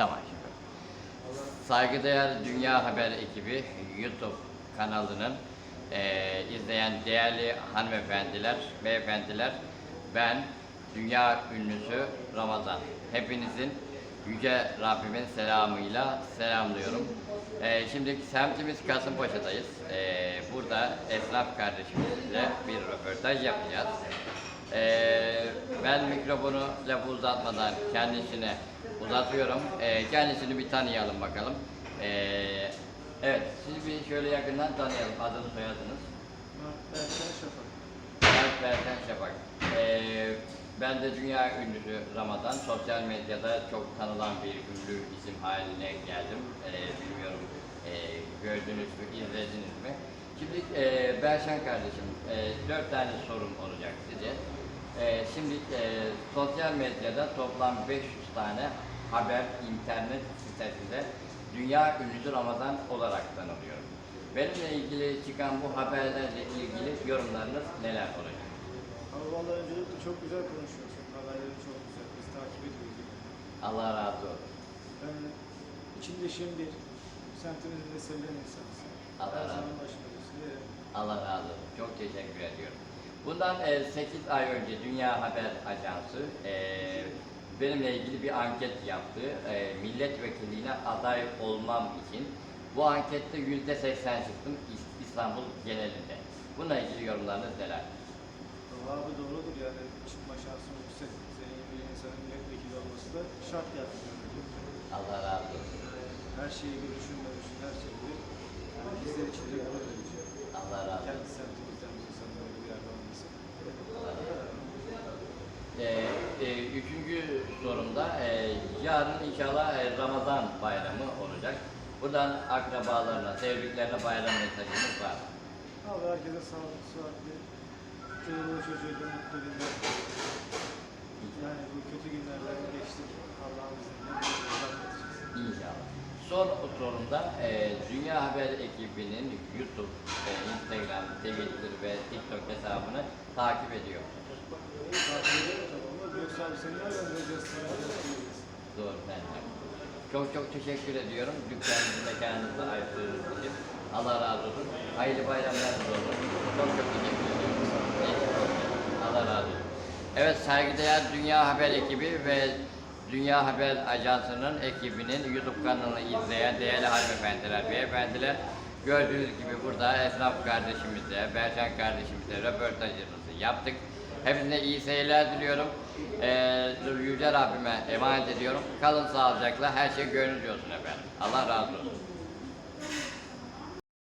Tamam. Saygıdeğer Dünya Haber ekibi YouTube kanalının eee, izleyen değerli hanımefendiler, beyefendiler, ben dünya ünlüsü Ramazan. Hepinizin Yüce Rabbimin selamıyla selamlıyorum. Eee, şimdi semtimiz Kasımpaşa'dayız. Eee, burada esnaf kardeşimizle bir röportaj yapacağız. Eee, ben mikrofonu lafı uzatmadan kendisine uzatıyorum. Eee, kendisini bir tanıyalım bakalım. Eee, evet, sizi bir şöyle yakından tanıyalım. Adını soyadınız. Berçen Şafak. Berk Berten Şafak. Eee, ben de dünya ünlüsü Ramazan. Sosyal medyada çok tanınan bir ünlü isim haline geldim. Eee, bilmiyorum eee, gördünüz mü, izlediniz mi? Şimdi eee Berşen kardeşim, eee, dört tane sorum olacak size. Eee, şimdi eee, sosyal medyada toplam 500 tane haber internet sitesinde dünya ünlüsü Ramazan olarak tanınıyor. Benimle ilgili çıkan bu haberlerle ilgili yorumlarınız neler olacak? Ama vallahi öncelikle çok güzel konuşuyorsun. Haberleri çok güzel. Biz takip ediyoruz. Allah razı olsun. Ben içinde şimdi semtimizin de sevilen insansın. Allah Her razı zaman olsun. Allah razı olsun. Çok teşekkür ediyorum. Bundan 8 ay önce Dünya Haber Ajansı e, benimle ilgili bir anket yaptı. E, milletvekilliğine aday olmam için. Bu ankette yüzde seksen çıktım İs- İstanbul genelinde. Bununla ilgili yorumlarınız neler? Abi doğrudur yani çıkma şansın yüksek. Senin gibi bir insanın milletvekili olması da şart yani. Allah razı olsun. Her şeyi düşünmemişsin, her şeyi. Yani bizler için de gurur verici. Allah razı olsun. Kendi semtimizden bir insanın böyle bir yerde olması. Ee, e, üçüncü sorumda e, yarın inşallah e, Ramazan bayramı olacak. Buradan akrabalarına, sevdiklerine bayram mesajımız var. Abi herkese sağlık, sıhhatli, çoluğu çocuğuyla mutlu günler. Yani bu kötü günlerden geçtik. Allah'ın izniyle. İnşallah. Son sorumda e, Dünya Haber ekibinin YouTube, e, Instagram, Twitter ve TikTok hesabını takip ediyor edelim tamam mı? Yoksa abi Doğru ben. Çok çok teşekkür ediyorum. Dükkanınızı mekanınızı açtığınız için. Allah razı olsun. Hayırlı bayramlar olsun. Çok çok teşekkür ediyorum. Allah razı olsun. Evet saygıdeğer Dünya Haber ekibi ve Dünya Haber Ajansı'nın ekibinin YouTube kanalını izleyen değerli hanımefendiler, beyefendiler gördüğünüz gibi burada esnaf kardeşimizle, Berçan kardeşimizle röportajımızı yaptık. Hepinize iyi seyirler diliyorum. Ee, Yüce Rabbime emanet ediyorum. Kalın sağlıcakla. Her şey gönlünüzce olsun efendim. Allah razı olsun.